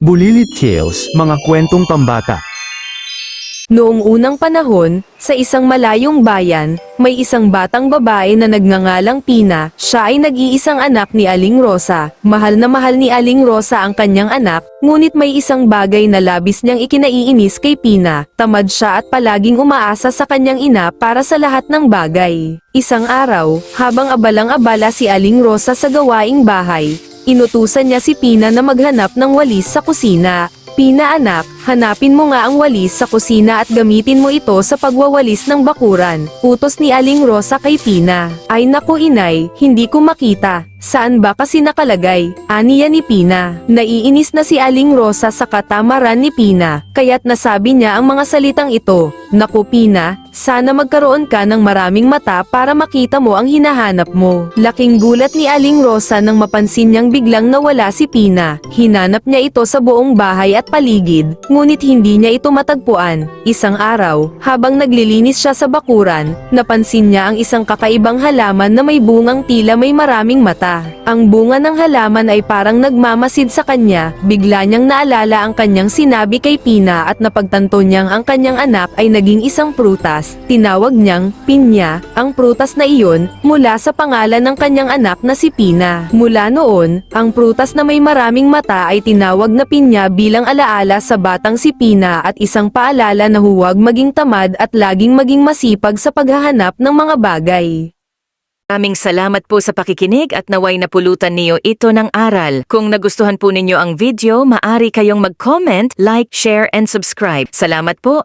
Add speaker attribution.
Speaker 1: Bulilit Tales, mga kwentong pambata.
Speaker 2: Noong unang panahon, sa isang malayong bayan, may isang batang babae na nagngangalang Pina. Siya ay nag-iisang anak ni Aling Rosa. Mahal na mahal ni Aling Rosa ang kanyang anak, ngunit may isang bagay na labis niyang ikinaiinis kay Pina. Tamad siya at palaging umaasa sa kanyang ina para sa lahat ng bagay. Isang araw, habang abalang-abala si Aling Rosa sa gawaing bahay, inutusan niya si Pina na maghanap ng walis sa kusina. Pina anak, hanapin mo nga ang walis sa kusina at gamitin mo ito sa pagwawalis ng bakuran. Utos ni Aling Rosa kay Pina. Ay naku inay, hindi ko makita. Saan ba kasi nakalagay? Aniya ni Pina. Naiinis na si Aling Rosa sa katamaran ni Pina, kaya't nasabi niya ang mga salitang ito. Naku Pina, sana magkaroon ka ng maraming mata para makita mo ang hinahanap mo. Laking gulat ni Aling Rosa nang mapansin niyang biglang nawala si Pina. Hinanap niya ito sa buong bahay at paligid, ngunit hindi niya ito matagpuan. Isang araw, habang naglilinis siya sa bakuran, napansin niya ang isang kakaibang halaman na may bungang tila may maraming mata. Ang bunga ng halaman ay parang nagmamasid sa kanya, bigla niyang naalala ang kanyang sinabi kay Pina at napagtanto niyang ang kanyang anak ay naging isang prutas. Tinawag niyang Pinya ang prutas na iyon mula sa pangalan ng kanyang anak na si Pina. Mula noon, ang prutas na may maraming mata ay tinawag na Pinya bilang alaala sa batang si Pina at isang paalala na huwag maging tamad at laging maging masipag sa paghahanap ng mga bagay.
Speaker 3: Maraming salamat po sa pakikinig at naway napulutan niyo ito ng aral. Kung nagustuhan po ninyo ang video, maari kayong mag-comment, like, share, and subscribe. Salamat po!